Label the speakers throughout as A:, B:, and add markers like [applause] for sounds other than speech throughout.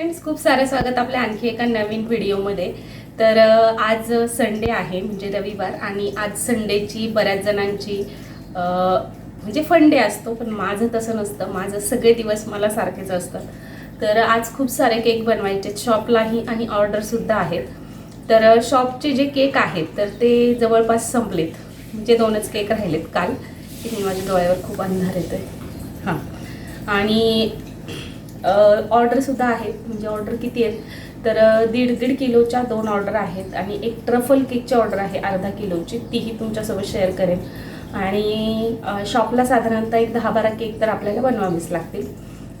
A: Friends खूप सारं स्वागत आपल्या आणखी एका नवीन व्हिडिओमध्ये. तर आज संडे आहे म्हणजे रविवार आणि आज संडेची बऱ्याच जणांची म्हणजे फंडे असतो पण माझं तसं नसतं. माझं सगळे दिवस मला सारखेच असतं तर आज खूप सारे केक बनवायचे शॉपलाही आणि ऑर्डरसुद्धा आहेत. तर शॉपचे जे केक आहेत तर ते जवळपास संपलेत. म्हणजे दोनच केक राहिलेत काल. की माझ्या डोळ्यावर खूप अंधार येतोय. हां. आणि ऑर्डरसुद्धा आहेत. म्हणजे ऑर्डर किती आहेत? तर दीड दीड किलोच्या दोन ऑर्डर आहेत आणि एक ट्रफल केकची ऑर्डर आहे अर्धा किलोची. तीही तुमच्यासोबत शेअर करेन. आणि शॉपला साधारणतः एक दहा बारा केक तर आपल्याला बनवावीच लागतील.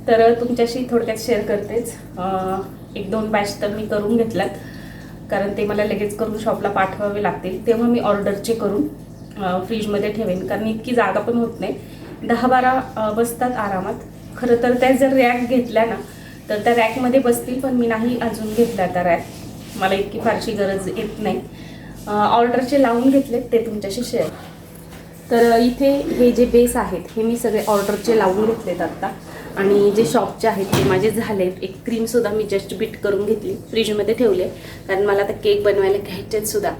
A: तर तुमच्याशी थोडक्यात शेअर करतेच. एक दोन बॅच तर मी करून घेतल्यात. कारण ते मला लगेच करून शॉपला पाठवावे लागतील. तेव्हा मी ऑर्डरचे करून फ्रीजमध्ये ठेवेन. कारण इतकी जागा पण होत नाही. दहा बारा बसतात आरामात. खरं तर त्या जर रॅक घेतल्या ना तर त्या रॅकमध्ये बसतील पण मी नाही अजून घेतल्या त्या रॅक मला इतकी फारशी गरज येत नाही. ऑर्डरचे लावून घेतलेत ते तुमच्याशी शेअर तर इथे हे जे बेस आहेत हे मी सगळे ऑर्डरचे लावून घेतलेत आत्ता आणि जे शॉपचे आहेत ते माझे झालेत एक क्रीमसुद्धा मी जस्ट बीट करून घेतली फ्रीजमध्ये ठेवले. कारण मला आता केक बनवायला घ्यायचेत सुद्धा.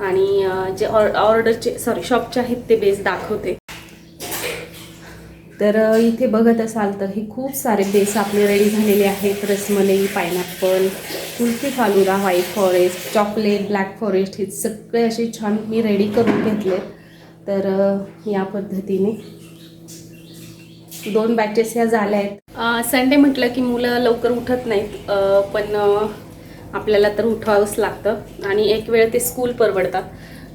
A: आणि जे ऑर ऑर्डरचे सॉरी शॉपचे आहेत ते बेस दाखवते. तर इथे बघत असाल तर हे खूप सारे बेस आपले रेडी झालेले आहेत. Rasmalai pineapple kulfi falooda white forest chocolate black forest हे सगळे असे छान मी रेडी करून घेतले तर या पद्धतीने दोन बॅचेस ह्या झाल्या आहेत. संडे म्हटलं की मुलं लवकर उठत नाहीत पण आपल्याला तर उठवावंच लागतं आणि एक वेळ ते स्कूल परवडतात.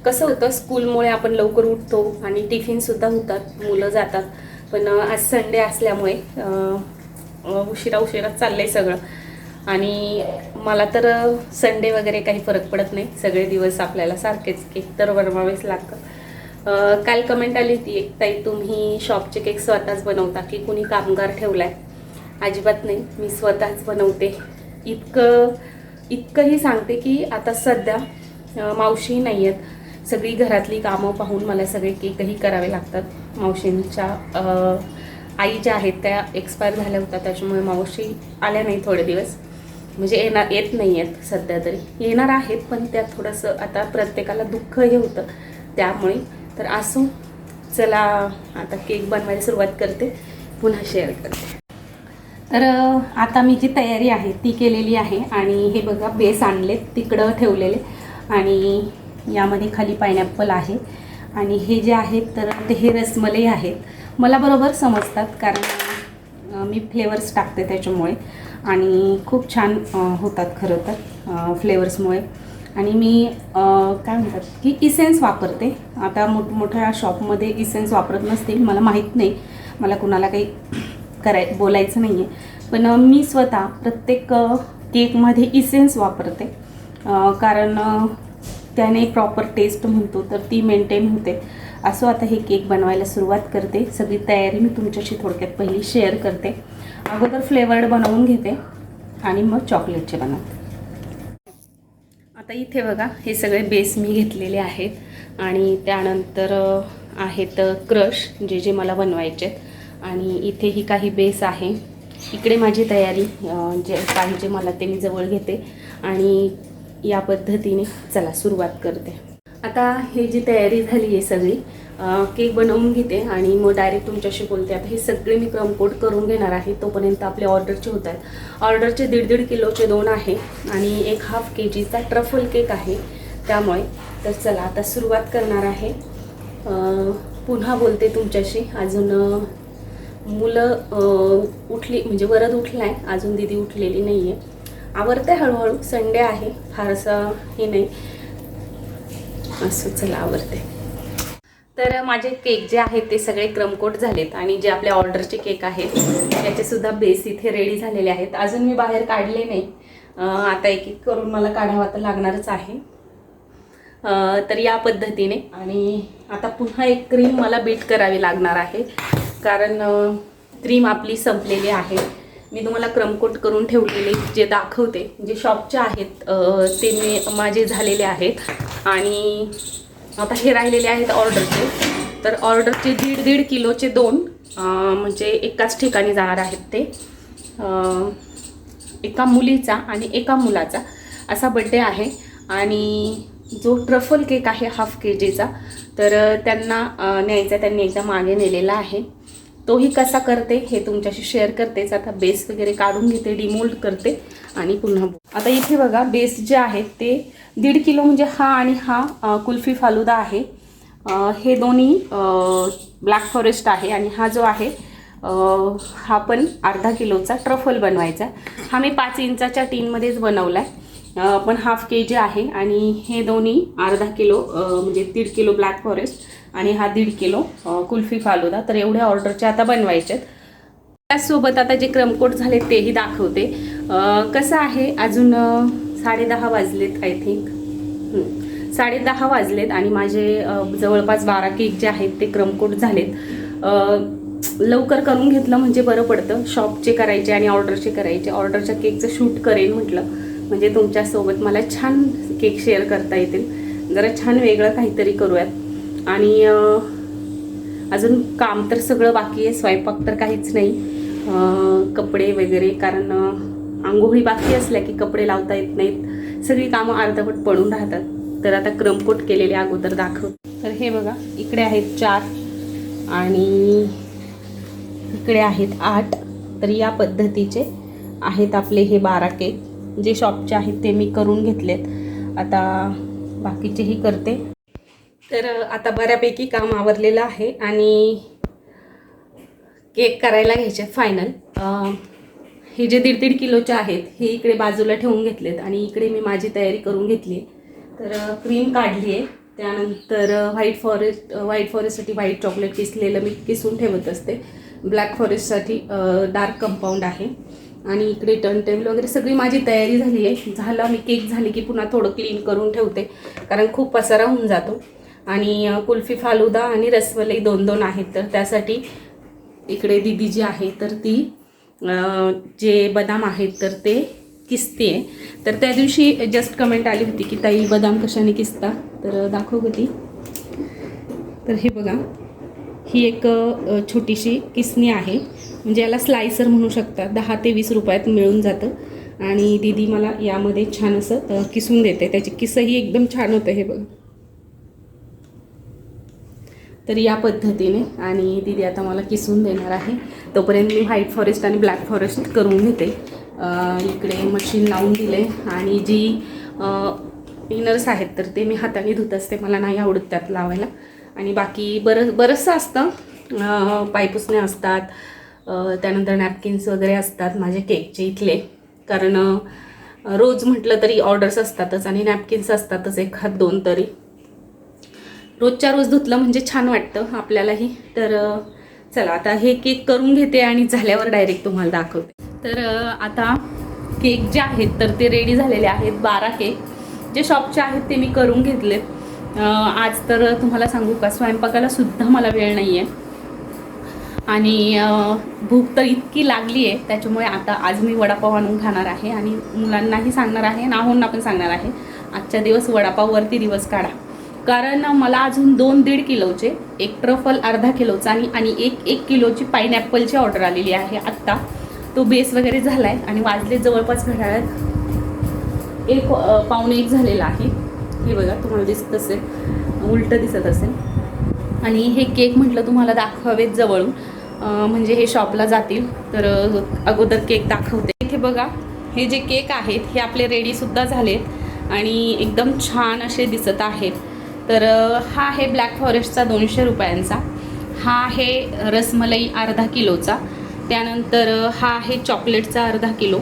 A: कसं होतं स्कूलमुळे आपण लवकर उठतो आणि टिफिनसुद्धा होतात मुलं जातात. पण आज संडे असल्यामुळे उशिरा उशिरा चाललं आहे सगळं. आणि मला तर संडे वगैरे काही फरक पडत नाही. सगळे दिवस आपल्याला सारखेच केक तर बनवावेच लागतं काल कमेंट आली होती एक ताई तुम्ही शॉपचे केक स्वतःच बनवता की कुणी कामगार ठेवलाय? अजिबात नाही. मी स्वतःच बनवते. इतकं इतकंही सांगते की आता सध्या मावशीही मावशी नाही आहेत सगळी घरातली कामं पाहून मला सगळे केकही करावे लागतात. मावशींच्या आई ज्या आहेत त्या एक्सपायर झाल्या होत्या त्याच्यामुळे मावशी आल्या नाही थोडे दिवस. म्हणजे येणार येत नाही आहेत सध्या तरी. येणार आहेत पण त्यात थोडंसं आता प्रत्येकाला दुःख हे होतं. त्यामुळे तर असो चला आता केक बनवायला सुरुवात करते. पुन्हा शेअर करते. तर आता मी जी तयारी आहे ती केलेली आहे. आणि हे बघा बेस आणलेत तिकडं ठेवलेले. आणि यामध्ये खाली पायनॅपल आहे. आणि हे जे आहेत तर ते हे रसमलाई आहेत. मला बरोबर समजतात कारण मी फ्लेवर्स टाकते त्याच्यामुळे. आणि खूप छान होतात खरं तर फ्लेवर्समुळे. आणि मी काय म्हणतात की इसेन्स वापरते. आता मोठमोठ्या शॉपमध्ये इसेन्स वापरत नसतील मला माहीत नाही. मला कुणाला काही कराय बोलायचं नाही आहे पण मी स्वतः प्रत्येक केकमध्ये इसेन्स वापरते. कारण त्याने प्रॉपर टेस्ट म्हणतो तर ती मेंटेन होते. असं आता हे केक बनवायला सुरुवात करते. सगळी तयारी मी तुमच्याशी थोडक्यात पहिली शेअर करते. अगोदर फ्लेवर्ड बनवून घेते आणि मग चॉकलेटचे बनवते. आता इथे बघा हे सगळे बेस मी घेतलेले आहेत. आणि त्यानंतर आहेत क्रश जे जे मला बनवायचे आहेत. आणि इथेही काही बेस आहे. इकडे माझी तयारी अ, जे पाहिजे मला ते मी जवळ घेते. आणि या पद्धतीने चला सुरुवात करते. आता हे जी तयारी झाली आहे सगळी केक बनवून घेते आणि मग डायरेक्ट तुमच्याशी बोलते. आता हे सगळे मी क्रमकोट करून घेणार आहे. तोपर्यंत आपले ऑर्डरचे होत आहेत ऑर्डरचे दीड दीड किलोचे दोन आहे आणि एक हाफ के जीचा ट्रफल केक आहे त्यामुळे. तर चला आता सुरुवात करणार आहे. पुन्हा बोलते तुमच्याशी. अजून मुलं उठली म्हणजे वरद आहे अजून दिदी उठलेली नाही आहे आवडते हळूहळू. संडे आहे. फारसं हे नाही. असं चला आवडते तर माझे केक जे आहेत ते सगळे क्रमकोट झालेत आणि जे आपल्या ऑर्डरचे केक आहेत त्याचेसुद्धा बेस इथे रेडी झालेले आहेत. अजून मी बाहेर काढले नाही. आता एक एक करून मला काढावा तर लागणारच आहे. तर या पद्धतीने आणि आता पुन्हा एक क्रीम मला बीट करावी लागणार आहे. कारण क्रीम आपली संपलेली आहे. मी तुम्हाला क्रमकोट करून ठेवलेले जे दाखवते जे शॉपचे आहेत ते मी माझे झालेले आहेत. आणि आता हे राहिलेले आहेत ऑर्डरचे. तर ऑर्डरचे दीड दीड किलोचे दोन म्हणजे एकाच ठिकाणी जाणार आहेत ते. एका मुलीचा आणि एका मुलाचा असा बड्डे आहे. आणि जो ट्रफल केक आहे हाफ के जीचा तर त्यांना न्यायचा त्यांनी एकदा मागे नेलेला आहे. तोही कसा करते हे तुमच्याशी शेअर करतेच आता बेस वगैरे काढून घेते डिमोल्ड करते आणि पुन्हा आता इथे बघा बेस जे आहेत ते दीड किलो म्हणजे हा आणि हा कुल्फी फालुदा आहे. हे दोन्ही ब्लॅक फॉरेस्ट आहे आणि हा जो आहे हा पण अर्धा किलोचा ट्रफल बनवायचा. हा मी पाच इंचाच्या टीनमध्येच बनवला आहे पण हाफ के जी आहे आणि हे दोन्ही अर्धा किलो म्हणजे दीड किलो ब्लॅक फॉरेस्ट आणि हा दीड किलो कुल्फी फालुदा. तर एवढ्या ऑर्डरचे आता बनवायचे त्याचसोबत आता जे क्रमकोट झाले तेही दाखवते. कसं आहे? अजून साडेदहा वाजलेत आय थिंक साडेदहा वाजलेत आणि माझे जवळपास बारा केक जे आहेत ते क्रमकोट झालेत. लवकर करून घेतलं म्हणजे बरं पडतं. शॉपचे करायचे आणि ऑर्डरचे करायचे. ऑर्डरच्या केकचं शूट करेन म्हटलं. म्हणजे तुमच्यासोबत मला छान केक शेअर करता येतील. जरा छान वेगळं काहीतरी करूयात. आणि अजून काम तर सगळं बाकी आहे. स्वयंपाक तर काहीच नाही. कपडे वगैरे कारण आंघोळी बाकी असल्या की कपडे लावता येत नाहीत. सगळी कामं अर्धवट पडून राहतात. तर आता क्रमकोट केलेले अगोदर दाखव. तर हे बघा इकडे आहेत चार आणि इकडे आहेत आठ. तर या पद्धतीचे आहेत आपले हे बारा केक. जे शॉपचे आहेत ते मी करून घेतलेत. आता बाकीचेही करते. तर आता बऱ्यापैकी काम आवरलेलं आहे आणि केक करायला घ्यायचे फायनल. हे जे दीड दीड किलोचे आहेत हे इकडे बाजूला ठेवून घेतलेत आणि इकडे मी माझी तयारी करून घेतली आहे. तर क्रीम काढली आहे. त्यानंतर व्हाईट फॉरेस्ट व्हाईट फॉरेस्टसाठी व्हाईट चॉकलेट किसलेलं मी किसून ठेवत असते. ब्लॅक फॉरेस्टसाठी डार्क कंपाऊंड आहे. आणि इकडे टर्न टेबल वगैरे सगळी माझी तयारी झाली आहे. झालं मी केक झाली की पुन्हा थोडं क्लीन करून ठेवते. कारण खूप पसारा होऊन जातो. आणि कुल्फी फालुदा आणि रसमलाई दोन दोन आहेत. तर त्यासाठी इकडे दिदी जी आहे तर ती जे बदाम आहेत तर ते किसते तर त्या दिवशी जस्ट कमेंट आली होती की ताई बदाम कशाने किसता? तर दाखव होती तर हे बघा ही एक छोटीशी किसणी आहे. म्हणजे याला स्लायसर म्हणू शकता दहा ते वीस रुपयात मिळून जातं. आणि दीदी मला यामध्ये छान असं किसून देते. त्याची किसही एकदम छान होतं हे बघा. तर या पद्धतीने आणि दिदी आता मला किसून देणार आहे. तोपर्यंत मी व्हाईट फॉरेस्ट आणि ब्लॅक फॉरेस्ट करून घेते. इकडे मशीन लावून दिले आणि जी इनर्स आहेत तर ते मी हाताने धुत असते. मला नाही आवडत त्यात लावायला. आणि बाकी बरं बरंचसं असतं. पायपुसणे असतात. त्यानंतर नॅपकिन्स वगैरे असतात माझे केकचे इथले. कारण रोज म्हटलं तरी ऑर्डर्स असतातच आणि नॅपकिन्स असतातच एखाद दोन तरी. रोजच्या रोज धुतलं म्हणजे छान वाटतं आपल्यालाही. तर चला आता हे केक करून घेते आणि झाल्यावर डायरेक्ट तुम्हाला दाखवते. तर आता केक जे आहेत तर ते रेडी झालेले आहेत बारा केक. जे शॉपचे आहेत ते मी करून घेतले आज तर तुम्हाला सांगू का स्वयंपाकाला सुद्धा मला वेळ नाही आहे आणि भूक तर इतकी लागली आहे त्याच्यामुळे आता आज मी वडापाव आणून खाणार आहे आणि मुलांनाही सांगणार आहे नाहोंना पण सांगणार आहे. आजच्या दिवस वडापाववरती दिवस काढा. कारण मला अजून दोन दीड किलोचे एक ट्रफल अर्धा किलोचा आणि आणि एक एक किलोची पाईनॲपलची ऑर्डर आलेली आहे आत्ता. तो बेस वगैरे झाला आहे आणि वाजले जवळपास घड्याळात एक अ, पावणे एक झालेला आहे. हे बघा तुम्हाला दिसत असेल. उलटं दिसत असेल. आणि हे केक म्हटलं तुम्हाला दाखवावेत जवळून. म्हणजे हे शॉपला जातील. तर अगोदर केक दाखवते. इथे बघा हे जे केक आहेत हे आपले रेडीसुद्धा झालेत. आणि एकदम छान असे दिसत आहेत. तर हा आहे ब्लॅक फॉरेस्टचा दोनशे रुपयांचा. हा आहे रसमलाई अर्धा किलोचा. त्यानंतर हा आहे चॉकलेटचा अर्धा किलो.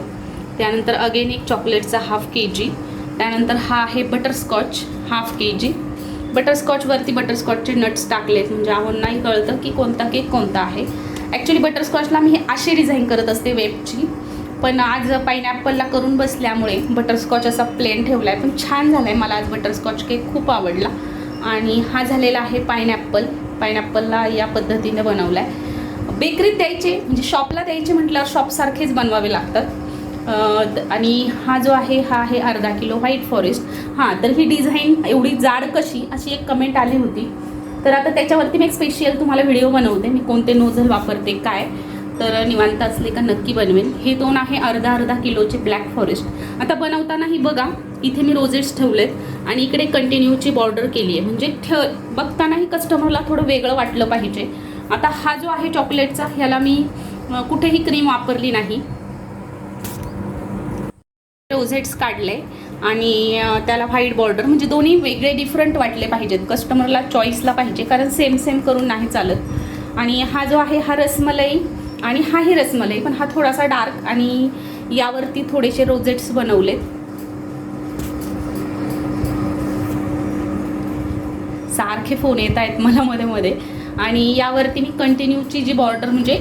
A: त्यानंतर अगेन एक चॉकलेटचा हाफ के जी त्यानंतर हा आहे बटरस्कॉच हाफ के जी बटरस्कॉचवरती बटरस्कॉचचे नट्स टाकलेत म्हणजे आव्हांनाही कळतं की कोणता केक कोणता आहे. ॲक्च्युली बटरस्कॉचला मी अशी डिझाईन करत असते वेबची पण आज पाईनॅपलला करून बसल्यामुळे बटरस्कॉच असा प्लेन ठेवला आहे पण छान झाला आहे मला आज बटरस्कॉच केक खूप आवडला. आणि हा झालेला आहे पायनॲपल पायनॲपलला या पद्धतीने बनवला आहे बेकरीत द्यायचे म्हणजे शॉपला द्यायचे म्हटल्यावर शॉपसारखेच बनवावे लागतात. आणि हा जो आहे हा आहे अर्धा किलो व्हाईट फॉरेस्ट हां तर ही डिझाईन एवढी जाड कशी अशी एक कमेंट आली होती. तर आता त्याच्यावरती मी एक स्पेशल तुम्हाला व्हिडिओ बनवते. मी कोणते नोझल वापरते काय तर निवांत असले का नक्की बनवेन. हे दोन आहे अर्धा अर्धा किलोचे ब्लॅक फॉरेस्ट आता बनवतानाही बघा इथे मी रोजेट्स ठेवलेत. आणि इकडे कंटिन्यूची बॉर्डर केली आहे म्हणजे ठे बघतानाही कस्टमरला थोडं वेगळं वाटलं पाहिजे. आता हा जो आहे चॉकलेटचा ह्याला मी कुठेही क्रीम वापरली नाही. रोझेट्स काढले आणि त्याला व्हाईट बॉर्डर म्हणजे दोन्ही वेगळे डिफरंट वाटले पाहिजेत. कस्टमरला चॉईसला पाहिजे कारण सेम सेम करून नाही चालत. आणि हा जो आहे हा रसमलाई आणि हाही रसमलाई पण हा थोडासा डार्क आणि यावरती थोडेसे रोजेट्स बनवलेत. सारखे फोन येत आहेत मला मध्ये मध्ये. आणि यावरती मी कंटिन्यूची जी बॉर्डर म्हणजे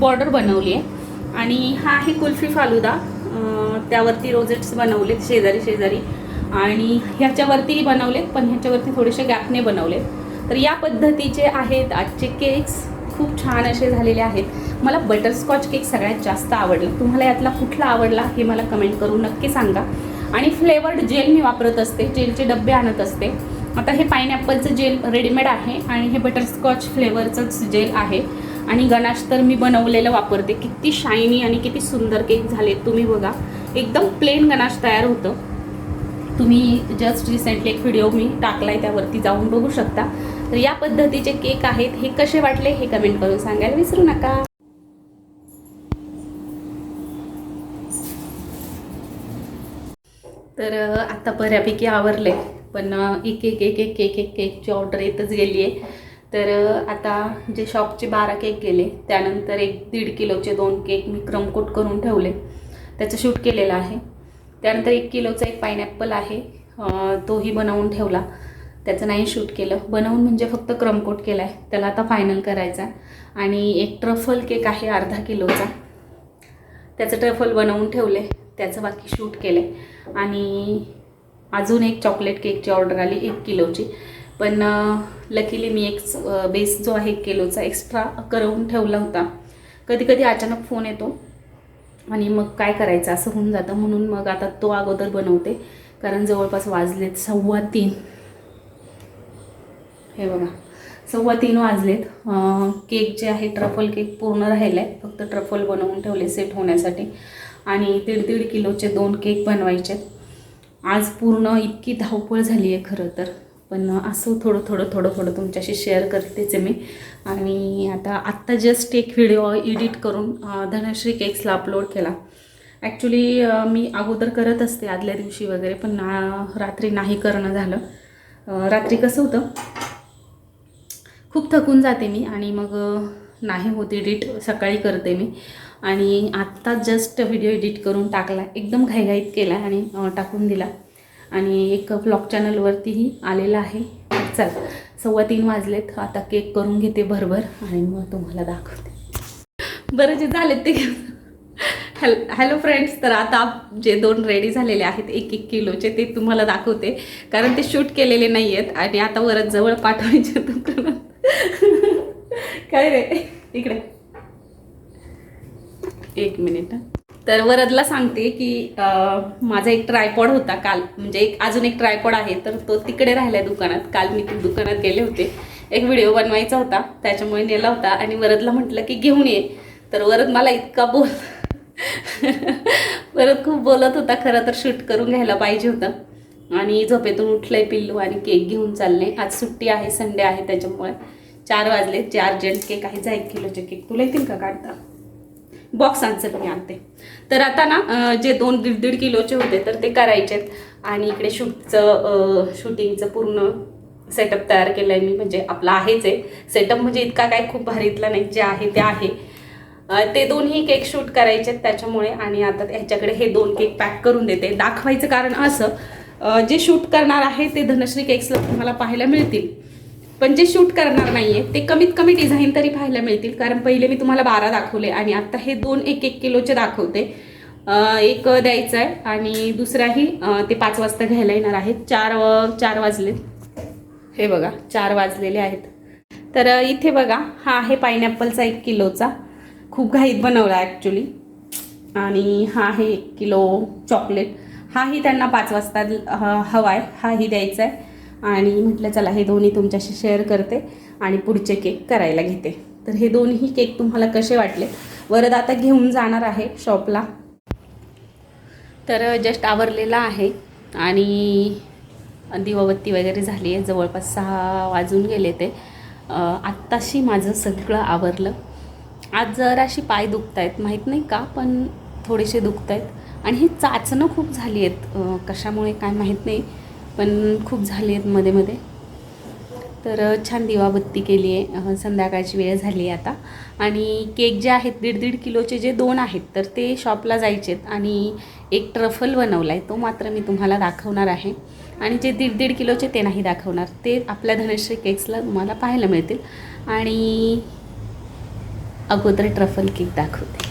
A: बॉर्डर बनवली आहे. आणि हा आहे कुल्फी फालुदा. त्यावरती रोजेट्स बनवलेत शेजारी शेजारी. आणि ह्याच्यावरतीही बनवलेत पण ह्याच्यावरती थोडेसे गॅपने बनवलेत. तर या पद्धतीचे आहेत आजचे केक्स खूप छान असे झालेले आहेत. मला बटरस्कॉच केक सगळ्यात जास्त आवडला. तुम्हाला यातला कुठला आवडला हे मला कमेंट करून नक्की सांगा. आणि फ्लेवर्ड जेल मी वापरत असते जेलचे डबे आणत असते. आता हे पायनॅपलचं जेल रेडीमेड आहे आणि हे बटरस्कॉच फ्लेवरचंच जेल आहे. आणि गणाश तर मी बनवलेलं वापरते. किती शायनी आणि किती सुंदर केक झाले तुम्ही बघा. एकदम प्लेन गणाश तयार होतं. तुम्ही जस्ट रिसेंटली एक व्हिडिओ मी टाकला आहे त्यावरती जाऊन बघू शकता. तर या पद्धतीचे केक आहेत. हे कसे वाटले हे कमेंट करून सांगायला विसरू नका. तर आत्ता आता बऱ्यापैकी आवरले. पण एक एक एक एक एक एक केकची ऑर्डर येतच गेली आहे. तर आता जे शॉपचे बारा केक गेले त्यानंतर एक दीड किलोचे दोन केक मी क्रमकोट करून ठेवले. त्याचं शूट केलेलं आहे. त्यानंतर एक किलोचा एक पायनॅपल आहे तोही बनवून ठेवला. त्याचं नाही शूट केलं. बनवून म्हणजे फक्त क्रमकोट केला आहे त्याला आता फायनल करायचा आणि एक ट्रफल केक आहे अर्धा किलोचा. त्याचं ट्रफल बनवून ठेवले त्याचं बाकी शूट केलं आहे आणि अजून एक चॉकलेट केकची ऑर्डर आली एक किलोची. पण लकीली मी एक बेस जो आहे एक किलोचा एक्स्ट्रा करून ठेवला होता. कधी कधी अचानक फोन येतो आणि मग काय करायचं असं होऊन जातं. म्हणून मग आता तो अगोदर बनवते. कारण जवळपास वाजलेत सव्वा तीन. हे बघा सव्वा तीन वाजलेत. केक जे आहे ट्रफल केक पूर्ण राहिला आहे फक्त ट्रफल बनवून ठेवले सेट होण्यासाठी. आणि दीड दीड किलोचे दोन केक बनवायचे आहेत. आज पूर्ण इतकी धावपळ झाली आहे खरं तर. पण असं थोडं थोडं थोडं थोडं तुमच्याशी शेअर करतेच आहे मी. आणि आता आत्ता जस्ट एक व्हिडिओ एडिट करून धनश्री केक्सला अपलोड केला. ॲक्च्युली मी अगोदर करत असते आदल्या दिवशी वगैरे पण ना रात्री नाही करणं झालं. रात्री कसं होतं? खूप थकून जाते मी आणि मग नाही होत एडिट सकाळी करते मी. आणि आत्ता जस्ट व्हिडिओ एडिट करून टाकला. एकदम घाईघाईत केला आणि टाकून दिला. आणि एक ब्लॉग चॅनलवरतीही आलेला आहे. चल सव्वा तीन वाजलेत. आता केक करून घेते भरभर आणि मग तुम्हाला दाखवते. बरं जे झालेत ते हॅल हॅलो फ्रेंड्स तर आता जे दोन रेडी झालेले आहेत एक एक किलोचे ते तुम्हाला दाखवते. कारण ते शूट केलेले नाही आहेत आणि आता वरच जवळ पाठवायचे दुकानात [laughs] काय रे? इकडे. एक मिनिट तर वरदला सांगते की माझा एक ट्रायपॉड होता काल. म्हणजे एक अजून एक ट्रायपॉड आहे तर तो तिकडे राहिला दुकानात. काल मी दुकानात गेले होते. एक व्हिडिओ बनवायचा होता त्याच्यामुळे नेला होता. आणि वरदला म्हटलं की घेऊन ये. तर वरद मला इतका बोल वरद खूप बोलत होता खरं तर शूट करून घ्यायला पाहिजे होतं. आणि झोपेतून उठलंय पिल्लू आणि केक घेऊन चालले. आज सुट्टी आहे संडे आहे त्याच्यामुळे चार वाजले. जे अर्जंट केक आहे जा एक किलोचे केक. तुला येतील का काढता? बॉक्स आन्सर मी आणते. तर आता ना जे दोन दीड दीड किलोचे होते तर ते करायचेत. आणि इकडे शूटचं शूटिंगचं पूर्ण सेटअप तयार केलं आहे मी. म्हणजे आपला आहेच आहे. सेटअप म्हणजे इतका काय खूप भारीतला नाही जे आहे ते आहे. ते दोन्ही केक शूट करायचे आहेत त्याच्यामुळे. आणि आता ह्याच्याकडे हे दोन केक पॅक करून देते. दाखवायचं कारण असं जे शूट करणार आहे ते धनश्री केक्सला तुम्हाला पाहायला मिळतील. पण जे शूट करणार नाहीये ते कमीत कमी डिझाईन तरी पाहायला मिळतील. कारण पहिले मी तुम्हाला बारा दाखवले आणि आता हे दोन एक एक किलोचे दाखवते. एक द्यायचं आहे आणि दुसराही ते पाच वाजता घ्यायला येणार आहेत. चार चार वाजले. हे बघा चार वाजलेले आहेत. तर इथे बघा हा आहे पायनॅपलचा एक किलोचा. खूप घाईत बनवला ॲक्च्युली आणि हा आहे एक किलो चॉकलेट हाही त्यांना पाच वाजता हवा आहे हाही द्यायचा आहे आणि म्हटलं चला हे दोन्ही तुमच्याशी शेअर करते आणि पुढचे केक करायला घेते. तर हे दोन्ही केक तुम्हाला कसे वाटले? वरद आता घेऊन जाणार आहे शॉपला. तर जस्ट आवरलेला आहे आणि दिवाबत्ती वगैरे झाली आहे. जवळपास सहा वाजून गेले ते. आत्ताशी माझं सगळं आवरलं. आज जराशी पाय दुखत आहेत माहीत नाही का पण थोडेसे दुखत आहेत आणि ही चाचणं खूप झाली आहेत. कशामुळे काय माहीत नाही. पण खूप झाले आहेत मध्ये मध्ये. तर छान दिवाबत्ती केली आहे. संध्याकाळची वेळ झाली आहे आता. आणि केक जे आहेत दीड दीड किलोचे जे दोन आहेत तर ते शॉपला जायचे आहेत. आणि एक ट्रफल बनवला आहे तो मात्र मी तुम्हाला दाखवणार आहे. आणि जे दीड दीड किलोचे ते नाही दाखवणार ते आपल्या धनश्री केक्सला तुम्हाला पाहायला मिळतील. आणि अगोदर ट्रफल केक दाखवते.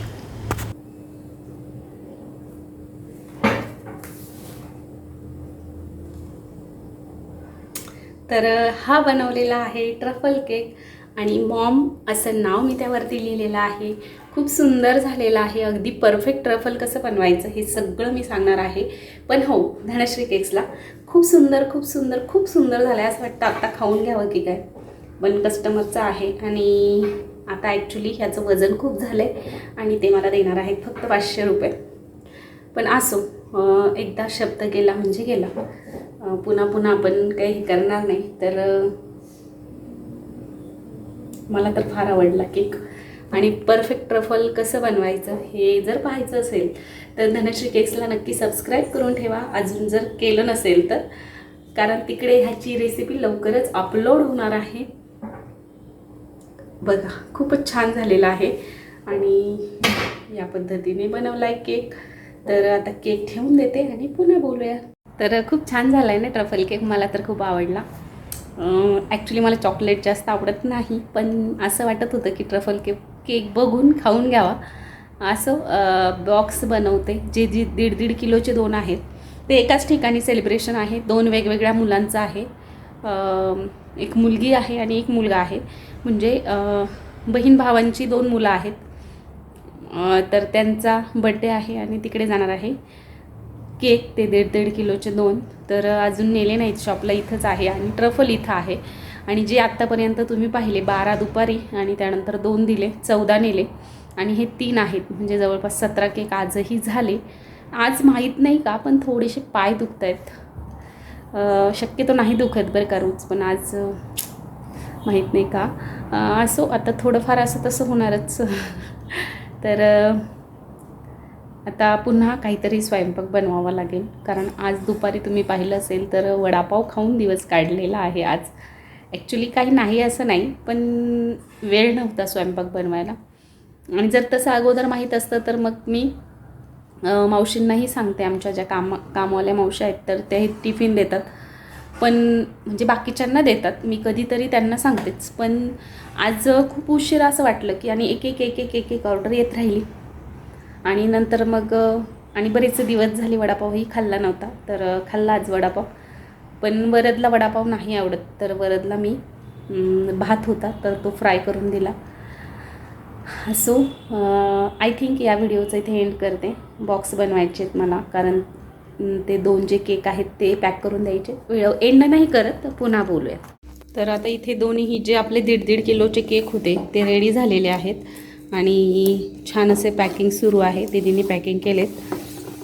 A: तर हा बनवलेला आहे ट्रफल केक आणि मॉम असं नाव मी त्यावरती लिहिलेलं आहे. खूप सुंदर झालेलं आहे. अगदी परफेक्ट ट्रफल कसं बनवायचं हे सगळं मी सांगणार आहे. पण हो धनश्री केक्सला खूप सुंदर खूप सुंदर खूप सुंदर झालं आहे असं वाटतं. आत्ता खाऊन घ्यावं की काय? पण कस्टमरचं आहे आणि आता ॲक्च्युली ह्याचं वजन खूप झालं आहे आणि ते मला देणार आहेत फक्त पाचशे रुपये. पण असो एकदा शब्द गेला म्हणजे गेला. पुन्हा पुन्हा आपण काही करणार नाही. तर मला तर फार आवडला केक. आणि परफेक्ट ट्रफल कसं बनवायचं हे जर पाहायचं असेल तर धनश्री केक्सला नक्की सबस्क्राईब करून ठेवा. अजून जर केलं नसेल तर कारण तिकडे ह्याची रेसिपी लवकरच अपलोड होणार आहे. बघा खूपच छान झालेला आहे. आणि या पद्धतीने बनवला आहे केक. तर आता केक ठेवून देते आणि पुन्हा बोलूया. तर खूप छान झाला आहे ना ट्रफल केक मला तर खूप आवडला. ॲक्च्युली मला चॉकलेट जास्त आवडत नाही पण असं वाटत होतं की ट्रफल केक केक बघून खाऊन घ्यावा. असं बॉक्स बनवते जे जी दीड दीड किलोचे दोन आहेत. ते एकाच ठिकाणी सेलिब्रेशन आहे दोन वेगवेगळ्या मुलांचं आहे. एक मुलगी आहे आणि एक मुलगा आहे. म्हणजे बहीण भावांची दोन मुलं आहेत. तर त्यांचा बड्डे आहे आणि तिकडे जाणार आहे. केक ते दीड दीड किलोचे दोन तर अजून नेले नाहीत. शॉपला इथंच आहे आणि ट्रफल इथं आहे. आणि जे आत्तापर्यंत तुम्ही पाहिले बारा दुपारी आणि त्यानंतर दोन दिले चौदा नेले. आणि हे तीन आहेत. म्हणजे जवळपास सतरा केक आजही झाले. आज माहीत नाही का पण थोडेसे पाय दुखत आहेत शक्यतो नाही दुखत बरं का रोज पण आज माहीत नाही का. असो आता थोडंफार असं तसं होणारच. [laughs] तर आता पुन्हा काहीतरी स्वयंपाक बनवावा लागेल. कारण आज दुपारी तुम्ही पाहिलं असेल तर वडापाव खाऊन दिवस काढलेला आहे आज. ॲक्च्युली काही नाही असं नाही पण वेळ नव्हता स्वयंपाक बनवायला. आणि जर तसं अगोदर माहीत असतं तर मग मी मावशींनाही सांगते. आमच्या ज्या काम कामवाल्या मावशी आहेत तर ते टिफिन देतात. पण म्हणजे बाकीच्यांना देतात. मी कधीतरी त्यांना सांगतेच. पण आज खूप उशीर असं वाटलं की आणि एक एक एक एक एक एक ऑर्डर येत राहिली. आणि नंतर मग आणि बरेच दिवस झाले वडापावही खाल्ला नव्हता तर खाल्ला आज वडापाव. पण वरदला वडापाव नाही आवडत तर वरदला मी भात होता तर तो फ्राय करून दिला. सो आय थिंक या व्हिडिओचं इथे एंड करते. बॉक्स बनवायचे आहेत मला कारण ते दोन जे केक आहेत ते पॅक करून द्यायचे. व्हिडिओ एंड नाही करत पुन्हा बोलूया. तर आता इथे दोन्ही जे आपले दीड दीड किलोचे केक होते ते रेडी झालेले आहेत. आणि छान असे पॅकिंग सुरू आहे. दिदीने पॅकिंग केलेत.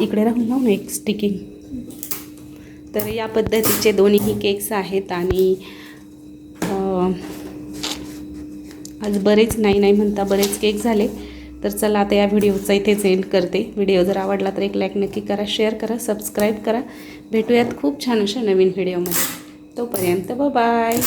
A: इकडे राहून ना एक स्टिकिंग तर या पद्धतीचे दोन्हीही केक्स आहेत आणि आज बरेच नाही नाही म्हणता बरेच केक झाले. तर चला आता या व्हिडिओचा इथेच एंड करते. व्हिडिओ जर आवडला तर एक लाईक नक्की करा शेअर करा सबस्क्राईब करा. भेटूयात खूप छान अशा नवीन व्हिडिओमध्ये तोपर्यंत बाय